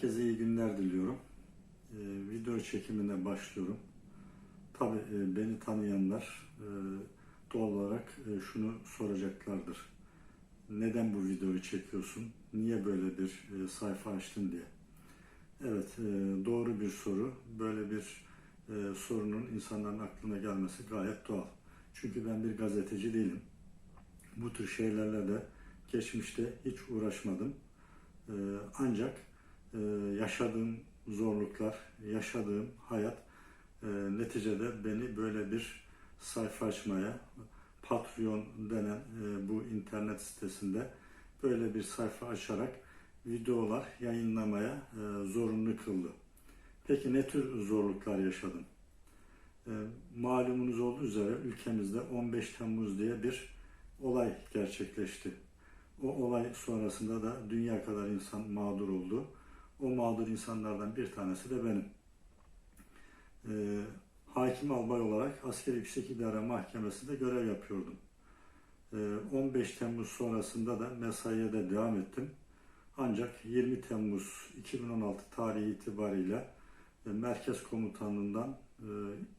Herkese iyi günler diliyorum. Ee, video çekimine başlıyorum. Tabii e, beni tanıyanlar e, doğal olarak e, şunu soracaklardır. Neden bu videoyu çekiyorsun? Niye böyle bir e, sayfa açtın diye. Evet, e, doğru bir soru. Böyle bir e, sorunun insanların aklına gelmesi gayet doğal. Çünkü ben bir gazeteci değilim. Bu tür şeylerle de geçmişte hiç uğraşmadım. E, ancak e, yaşadığım zorluklar, yaşadığım hayat e, neticede beni böyle bir sayfa açmaya, Patreon denen e, bu internet sitesinde böyle bir sayfa açarak videolar yayınlamaya e, zorunlu kıldı. Peki ne tür zorluklar yaşadım? Malumunuz olduğu üzere ülkemizde 15 Temmuz diye bir olay gerçekleşti. O olay sonrasında da dünya kadar insan mağdur oldu. O mağdur insanlardan bir tanesi de benim. Ee, hakim albay olarak Askeri Yüksek İdare Mahkemesi'nde görev yapıyordum. Ee, 15 Temmuz sonrasında da mesaiye de devam ettim. Ancak 20 Temmuz 2016 tarihi itibariyle e, Merkez Komutanlığından e,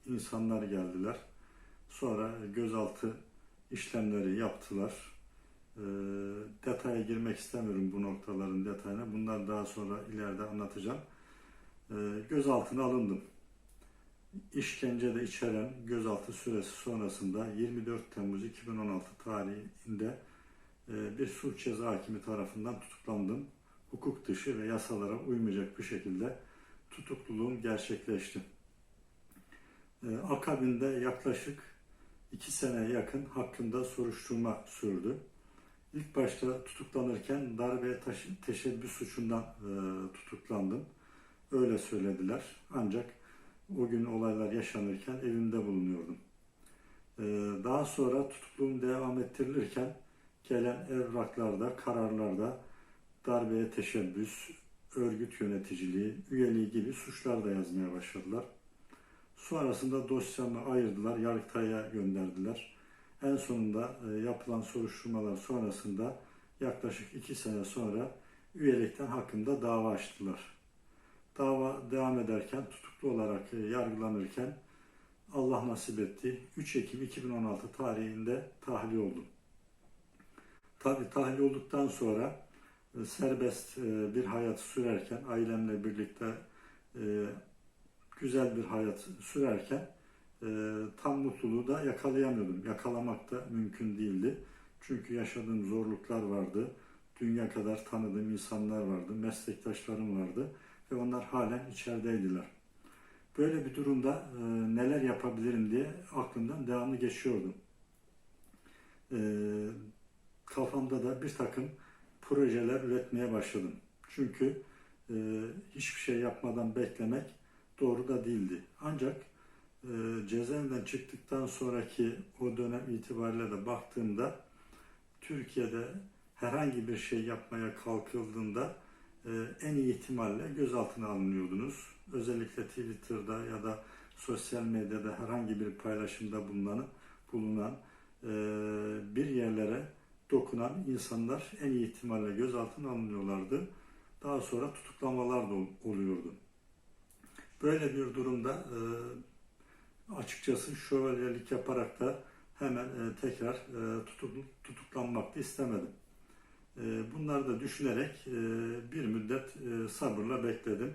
insanlar geldiler. Sonra gözaltı işlemleri yaptılar. E, detaya girmek istemiyorum bu noktaların detayına. Bunlar daha sonra ileride anlatacağım. E, gözaltına alındım. İşkence de içeren gözaltı süresi sonrasında 24 Temmuz 2016 tarihinde e, bir suç ceza hakimi tarafından tutuklandım. Hukuk dışı ve yasalara uymayacak bir şekilde tutukluluğum gerçekleşti. E, akabinde yaklaşık iki sene yakın hakkında soruşturma sürdü. İlk başta tutuklanırken darbe teşebbüs suçundan e, tutuklandım. Öyle söylediler. Ancak o gün olaylar yaşanırken evimde bulunuyordum. E, daha sonra tutukluğum devam ettirilirken gelen evraklarda, kararlarda darbeye teşebbüs, örgüt yöneticiliği, üyeliği gibi suçlar da yazmaya başladılar. Sonrasında dosyamı ayırdılar, Yargıtay'a gönderdiler. En sonunda e, yapılan soruşturmalar sonrasında yaklaşık iki sene sonra üyelikten hakkında dava açtılar. Dava devam ederken tutuklu olarak e, yargılanırken Allah nasip etti. 3 Ekim 2016 tarihinde tahliye oldum. Tabi tahliye olduktan sonra e, serbest bir hayat sürerken ailemle birlikte güzel bir hayat sürerken e, tam mutluluğu da yakalayamıyordum. Yakalamak da mümkün değildi. Çünkü yaşadığım zorluklar vardı. Dünya kadar tanıdığım insanlar vardı. Meslektaşlarım vardı. Ve onlar halen içerideydiler. Böyle bir durumda e, neler yapabilirim diye aklımdan devamlı geçiyordu. E, kafamda da bir takım projeler üretmeye başladım. Çünkü e, hiçbir şey yapmadan beklemek doğru da değildi. Ancak e, cezaevinden çıktıktan sonraki o dönem itibariyle de baktığımda Türkiye'de herhangi bir şey yapmaya kalkıldığında e, en iyi ihtimalle gözaltına alınıyordunuz. Özellikle Twitter'da ya da sosyal medyada herhangi bir paylaşımda bulunan, bulunan e, bir yerlere dokunan insanlar en iyi ihtimalle gözaltına alınıyorlardı. Daha sonra tutuklamalar da ol- oluyordu. Böyle bir durumda e, açıkçası şövalyelik yaparak da hemen e, tekrar e, tutuk, tutuklanmak da istemedim. E, bunları da düşünerek e, bir müddet e, sabırla bekledim.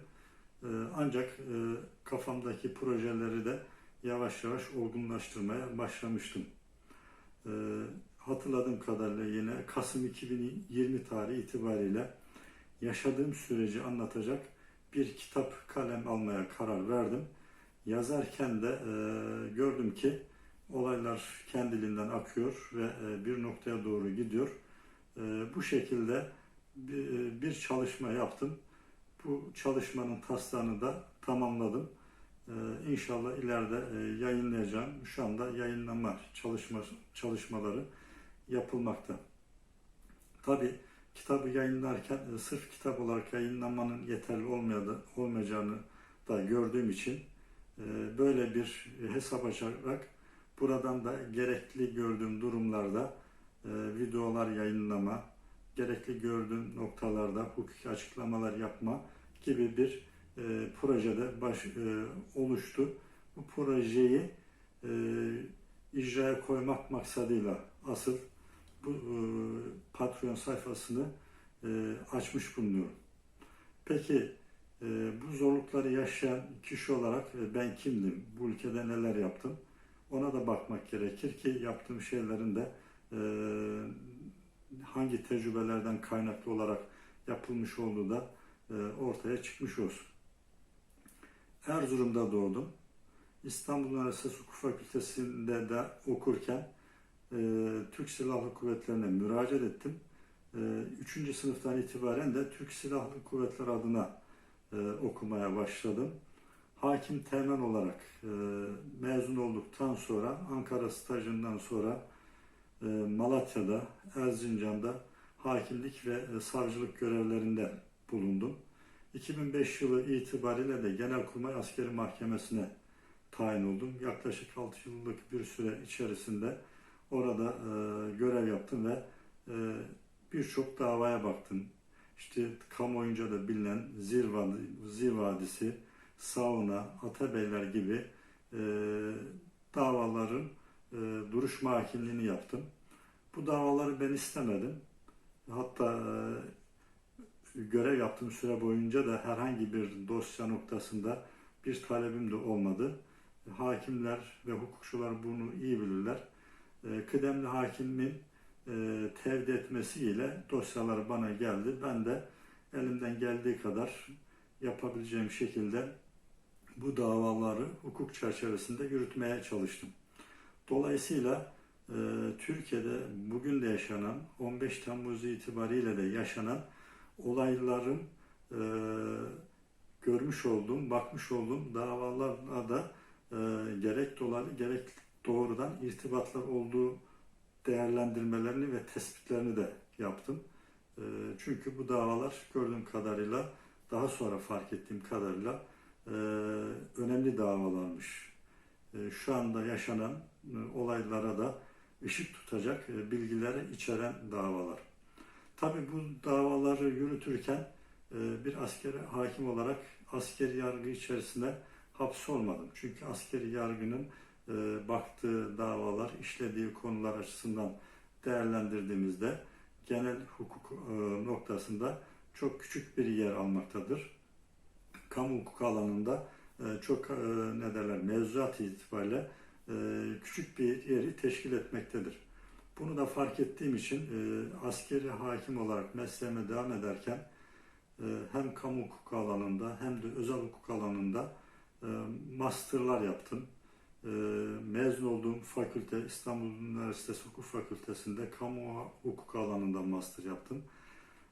E, ancak e, kafamdaki projeleri de yavaş yavaş olgunlaştırmaya başlamıştım. E, hatırladığım kadarıyla yine Kasım 2020 tarihi itibariyle yaşadığım süreci anlatacak bir kitap kalem almaya karar verdim. Yazarken de e, gördüm ki olaylar kendiliğinden akıyor ve e, bir noktaya doğru gidiyor. E, bu şekilde bir, e, bir çalışma yaptım. Bu çalışmanın taslağını da tamamladım. E, inşallah ileride e, yayınlayacağım. Şu anda yayınlama çalışma çalışmaları yapılmakta. Tabi kitabı yayınlarken e, sırf kitap olarak yayınlamanın yeterli olmayadı, olmayacağını da gördüğüm için böyle bir hesap açarak buradan da gerekli gördüğüm durumlarda e, videolar yayınlama, gerekli gördüğüm noktalarda hukuki açıklamalar yapma gibi bir e, projede baş, e, oluştu. Bu projeyi icraya koymak maksadıyla asıl bu Patreon sayfasını açmış bulunuyorum. Peki bu zorlukları yaşayan kişi olarak e, ben kimdim? Bu ülkede neler yaptım? Ona da bakmak gerekir ki yaptığım şeylerin de e, hangi tecrübelerden kaynaklı olarak yapılmış olduğu da e, ortaya çıkmış olsun. Erzurum'da doğdum. İstanbul Üniversitesi Hukuk Fakültesi'nde de okurken e, Türk Silahlı Kuvvetleri'ne müracaat ettim. E, üçüncü sınıftan itibaren de Türk Silahlı Kuvvetleri adına e, okumaya başladım. Hakim teğmen olarak e, mezun olduktan sonra Ankara stajından sonra e, Malatya'da, Erzincan'da hakimlik ve e, savcılık görevlerinde bulundum. 2005 yılı itibariyle de Genelkurmay Askeri Mahkemesi'ne tayin oldum. Yaklaşık 6 yıllık bir süre içerisinde orada e, görev yaptım ve e, birçok davaya baktım. İşte kamuoyunca da bilinen Vadi- Zir Vadisi, Sauna, Atabeyler gibi e, davaların e, duruşma hakimliğini yaptım. Bu davaları ben istemedim. Hatta e, görev yaptığım süre boyunca da herhangi bir dosya noktasında bir talebim de olmadı. Hakimler ve hukukçular bunu iyi bilirler. E, Kıdemli hakimin e, tevdi etmesiyle dosyalar bana geldi. Ben de elimden geldiği kadar yapabileceğim şekilde bu davaları hukuk çerçevesinde yürütmeye çalıştım. Dolayısıyla e, Türkiye'de bugün de yaşanan 15 Temmuz itibariyle de yaşanan olayların e, görmüş olduğum, bakmış olduğum davalarla da e, gerek dolaylı gerek doğrudan irtibatlar olduğu değerlendirmelerini ve tespitlerini de yaptım. E, çünkü bu davalar gördüğüm kadarıyla daha sonra fark ettiğim kadarıyla e, önemli davalarmış. E, şu anda yaşanan e, olaylara da ışık tutacak e, bilgileri içeren davalar. Tabi bu davaları yürütürken bir askeri hakim olarak askeri yargı içerisinde hapsolmadım. Çünkü askeri yargının e, baktığı davalar, işlediği konular açısından değerlendirdiğimizde genel hukuk e, noktasında çok küçük bir yer almaktadır. Kamu hukuk alanında e, çok e, ne derler mevzuat itibariyle e, küçük bir yeri teşkil etmektedir. Bunu da fark ettiğim için e, askeri hakim olarak mesleğime devam ederken e, hem kamu hukuk alanında hem de özel hukuk alanında e, masterlar yaptım. E, mezun olduğum fakülte İstanbul Üniversitesi Hukuk Fakültesi'nde kamu hukuk alanında master yaptım.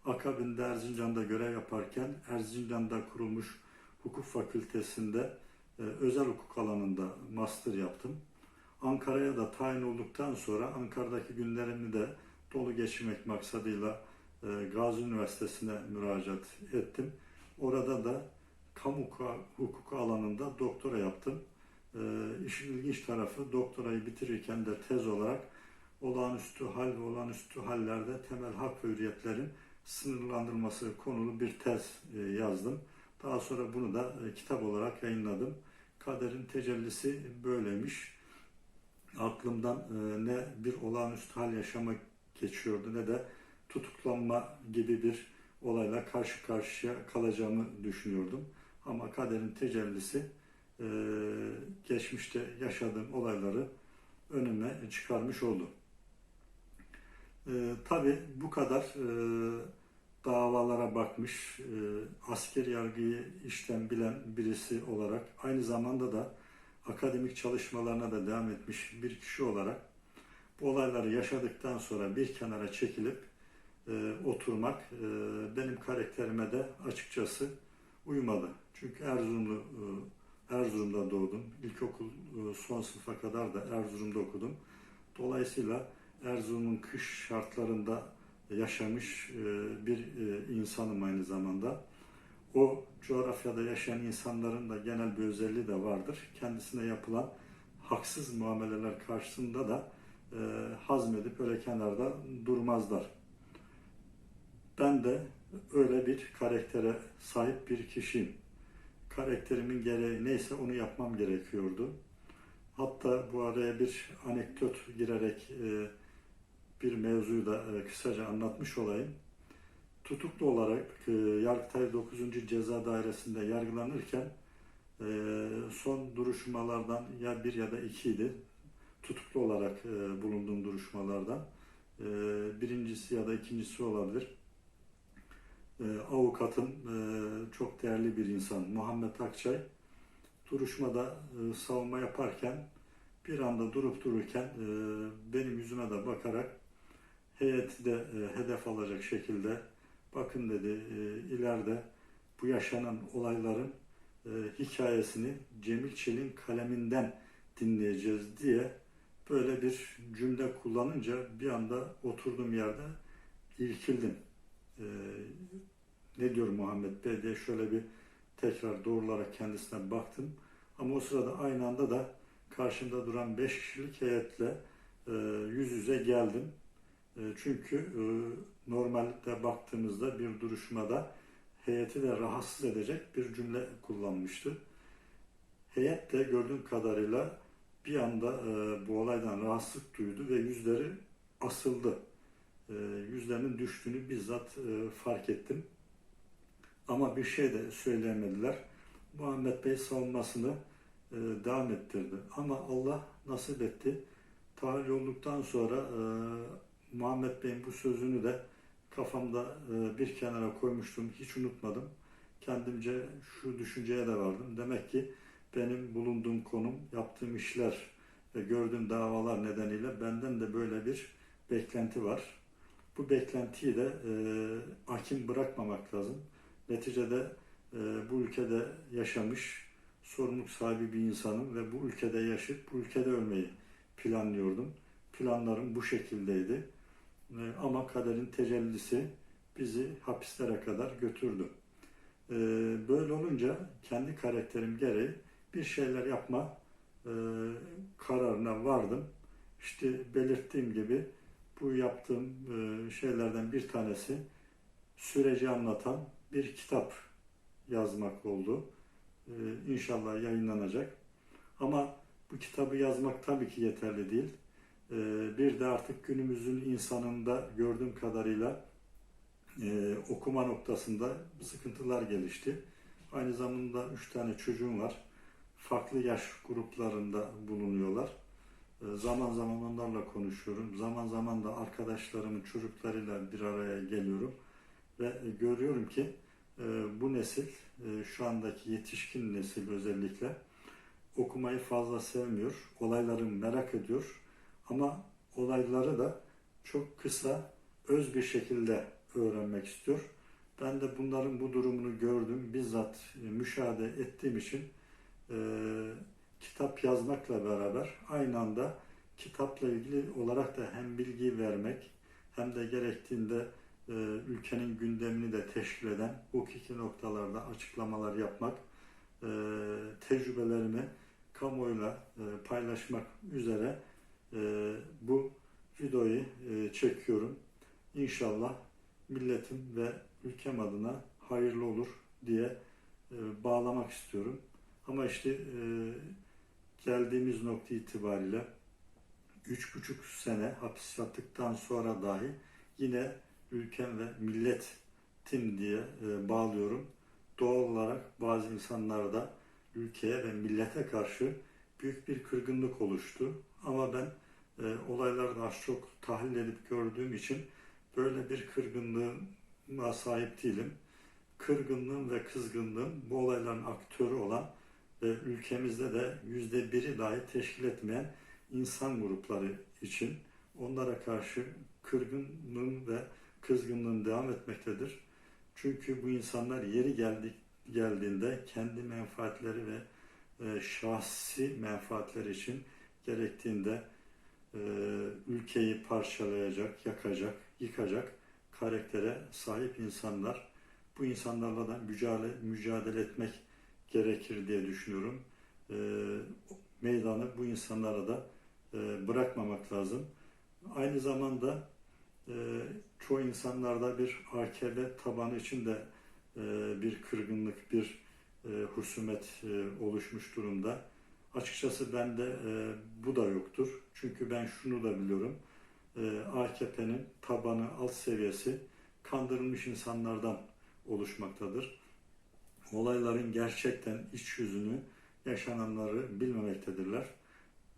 Akabinde Erzincan'da görev yaparken Erzincan'da kurulmuş hukuk fakültesinde e, özel hukuk alanında master yaptım. Ankara'ya da tayin olduktan sonra Ankara'daki günlerimi de dolu geçirmek maksadıyla e, Gazi Üniversitesi'ne müracaat ettim. Orada da kamu hukuku alanında doktora yaptım. E, işin ilginç tarafı doktorayı bitirirken de tez olarak olağanüstü hal ve olağanüstü hallerde temel hak ve hürriyetlerin sınırlandırılması konulu bir tez e, yazdım. Daha sonra bunu da e, kitap olarak yayınladım. Kaderin tecellisi böyleymiş. Aklımdan e, ne bir olağanüstü hal yaşamak geçiyordu ne de tutuklanma gibi bir olayla karşı karşıya kalacağımı düşünüyordum. Ama kaderin tecellisi e, geçmişte yaşadığım olayları önüme çıkarmış oldu. E, Tabi bu kadar e, davalara bakmış, e, asker yargıyı işten bilen birisi olarak aynı zamanda da akademik çalışmalarına da devam etmiş bir kişi olarak bu olayları yaşadıktan sonra bir kenara çekilip e, oturmak e, benim karakterime de açıkçası uymadı. Çünkü Erzurumlu e, Erzurum'da doğdum. İlkokul e, son sınıfa kadar da Erzurum'da okudum. Dolayısıyla Erzurum'un kış şartlarında yaşamış e, bir e, insanım aynı zamanda. O coğrafyada yaşayan insanların da genel bir özelliği de vardır. Kendisine yapılan haksız muameleler karşısında da hazmedip öyle kenarda durmazlar. Ben de öyle bir karaktere sahip bir kişiyim. Karakterimin gereği neyse onu yapmam gerekiyordu. Hatta bu araya bir anekdot girerek e, bir mevzuyu da e, kısaca anlatmış olayım. Tutuklu olarak e, Yargıtay 9. Ceza Dairesi'nde yargılanırken e, son duruşmalardan ya bir ya da ikiydi. Tutuklu olarak bulunduğum duruşmalardan. Birincisi ya da ikincisi olabilir. E, avukatım e, çok değerli bir insan Muhammed Akçay duruşmada e, savunma yaparken bir anda durup dururken e, benim yüzüme de bakarak heyeti de hedef alacak şekilde bakın dedi ileride bu yaşanan olayların hikayesini Cemil Çelin kaleminden dinleyeceğiz diye böyle bir cümle kullanınca bir anda oturduğum yerde irkildim. E, ne diyor Muhammed Bey diye şöyle bir tekrar doğrularak kendisine baktım. Ama o sırada aynı anda da karşımda duran 5 kişilik heyetle e, yüz yüze geldim. E, çünkü e, normalde baktığımızda bir duruşmada heyeti de rahatsız edecek bir cümle kullanmıştı. Heyet de gördüğüm kadarıyla bir anda e, bu olaydan rahatsızlık duydu ve yüzleri asıldı. E, yüzlerinin düştüğünü bizzat e, fark ettim. Ama bir şey de söyleyemediler. Muhammed Bey savunmasını e, devam ettirdi. Ama Allah nasip etti. Tahliye olduktan sonra Muhammed Bey'in bu sözünü de kafamda bir kenara koymuştum. Hiç unutmadım. Kendimce şu düşünceye de vardım. Demek ki benim bulunduğum konum, yaptığım işler ve gördüğüm davalar nedeniyle benden de böyle bir beklenti var. Bu beklentiyi de e, hakim bırakmamak lazım. Neticede e, bu ülkede yaşamış, sorumluluk sahibi bir insanım ve bu ülkede yaşayıp bu ülkede ölmeyi planlıyordum. Planlarım bu şekildeydi. E, ama kaderin tecellisi bizi hapislere kadar götürdü. E, böyle olunca kendi karakterim gereği bir şeyler yapma e, kararına vardım. İşte belirttiğim gibi bu yaptığım e, şeylerden bir tanesi süreci anlatan bir kitap yazmak oldu. Ee, inşallah yayınlanacak. Ama bu kitabı yazmak tabii ki yeterli değil. Ee, bir de artık günümüzün insanında gördüğüm kadarıyla e, okuma noktasında sıkıntılar gelişti. Aynı zamanda üç tane çocuğum var. Farklı yaş gruplarında bulunuyorlar. Ee, zaman zaman onlarla konuşuyorum. Zaman zaman da arkadaşlarımın çocuklarıyla bir araya geliyorum. Ve görüyorum ki e, bu nesil, e, şu andaki yetişkin nesil özellikle okumayı fazla sevmiyor. Olayları merak ediyor. Ama olayları da çok kısa, öz bir şekilde öğrenmek istiyor. Ben de bunların bu durumunu gördüm, bizzat e, müşahede ettiğim için e, kitap yazmakla beraber aynı anda kitapla ilgili olarak da hem bilgi vermek hem de gerektiğinde e, ülkenin gündemini de teşkil eden hukuki noktalarda açıklamalar yapmak, e, tecrübelerimi kamuoyuyla e, paylaşmak üzere e, bu videoyu e, çekiyorum. İnşallah milletim ve ülkem adına hayırlı olur diye e, bağlamak istiyorum. Ama işte e, geldiğimiz nokta itibariyle üç buçuk sene hapis yattıktan sonra dahi yine ülkem ve milletim diye e, bağlıyorum. Doğal olarak bazı insanlarda ülkeye ve millete karşı büyük bir kırgınlık oluştu. Ama ben e, olayları az çok tahlil edip gördüğüm için böyle bir kırgınlığıma sahip değilim. Kırgınlığım ve kızgınlığım bu olayların aktörü olan ülkemizde de yüzde biri dahi teşkil etmeyen insan grupları için onlara karşı kırgınlığım ve kızgınlığım devam etmektedir. Çünkü bu insanlar yeri geldik, geldiğinde kendi menfaatleri ve e, şahsi menfaatleri için gerektiğinde e, ülkeyi parçalayacak, yakacak, yıkacak karaktere sahip insanlar. Bu insanlarla da mücadele, mücadele etmek gerekir diye düşünüyorum. E, meydanı bu insanlara da e, bırakmamak lazım. Aynı zamanda e, çoğu insanlarda bir AKP tabanı içinde e, bir kırgınlık, bir e, husumet e, oluşmuş durumda. Açıkçası bende e, bu da yoktur. Çünkü ben şunu da biliyorum. E, AKP'nin tabanı, alt seviyesi kandırılmış insanlardan oluşmaktadır. Olayların gerçekten iç yüzünü, yaşananları bilmemektedirler.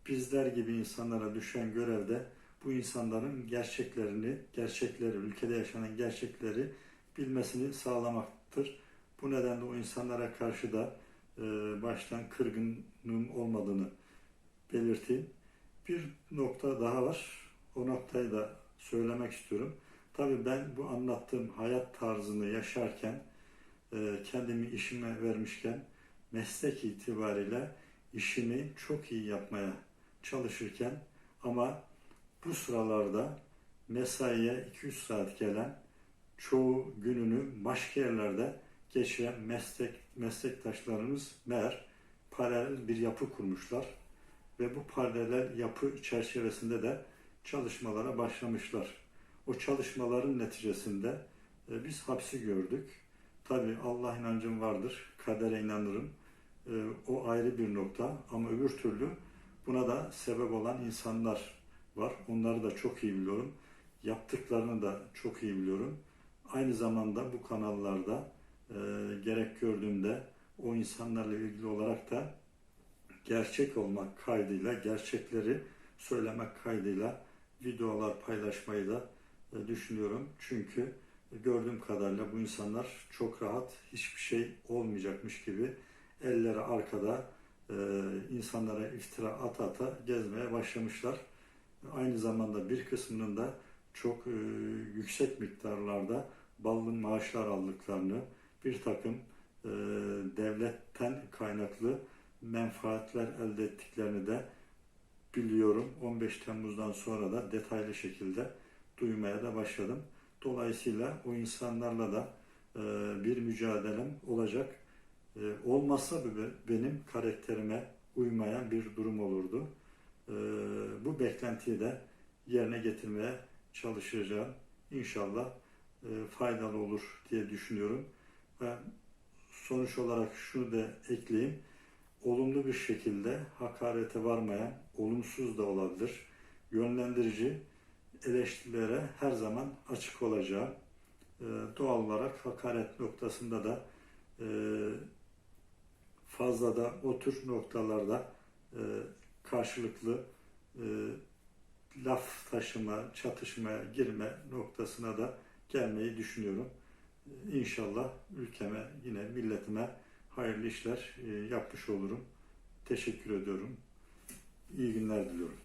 Bizler gibi insanlara düşen görevde bu insanların gerçeklerini, gerçekleri, ülkede yaşanan gerçekleri bilmesini sağlamaktır. Bu nedenle o insanlara karşı da e, baştan kırgınlığım olmadığını belirteyim. Bir nokta daha var. O noktayı da söylemek istiyorum. Tabii ben bu anlattığım hayat tarzını yaşarken, kendimi işime vermişken, meslek itibariyle işimi çok iyi yapmaya çalışırken ama bu sıralarda mesaiye 2-3 saat gelen, çoğu gününü başka yerlerde geçiren meslek meslektaşlarımız meğer paralel bir yapı kurmuşlar ve bu paralel yapı çerçevesinde de çalışmalara başlamışlar. O çalışmaların neticesinde e, biz hapsi gördük. Tabi Allah inancım vardır, kadere inanırım. E, o ayrı bir nokta ama öbür türlü buna da sebep olan insanlar var. Onları da çok iyi biliyorum. Yaptıklarını da çok iyi biliyorum. Aynı zamanda bu kanallarda e, gerek gördüğümde o insanlarla ilgili olarak da gerçek olmak kaydıyla, gerçekleri söylemek kaydıyla videolar paylaşmayı da e, düşünüyorum. Çünkü gördüğüm kadarıyla bu insanlar çok rahat, hiçbir şey olmayacakmış gibi elleri arkada e, insanlara iftira ata ata gezmeye başlamışlar. Aynı zamanda bir kısmının da çok e, yüksek miktarlarda ballı maaşlar aldıklarını, bir takım e, devletten kaynaklı menfaatler elde ettiklerini de biliyorum. 15 Temmuz'dan sonra da detaylı şekilde duymaya da başladım. Dolayısıyla o insanlarla da e, bir mücadelem olacak. E, olmazsa be- benim karakterime uymayan bir durum olurdu. E, bu beklentiyi de yerine getirmeye çalışacağım. İnşallah e, faydalı olur diye düşünüyorum. Ve sonuç olarak şunu da ekleyeyim. Olumlu bir şekilde hakarete varmayan, olumsuz da olabilir, yönlendirici eleştirilere her zaman açık olacağım. E, doğal olarak hakaret noktasında da e, fazla da o tür noktalarda e, karşılıklı e, laf taşıma, çatışmaya girme noktasına da gelmeyi düşünüyorum. E, İnşallah ülkeme yine milletime hayırlı işler yapmış olurum. Teşekkür ediyorum. İyi günler diliyorum.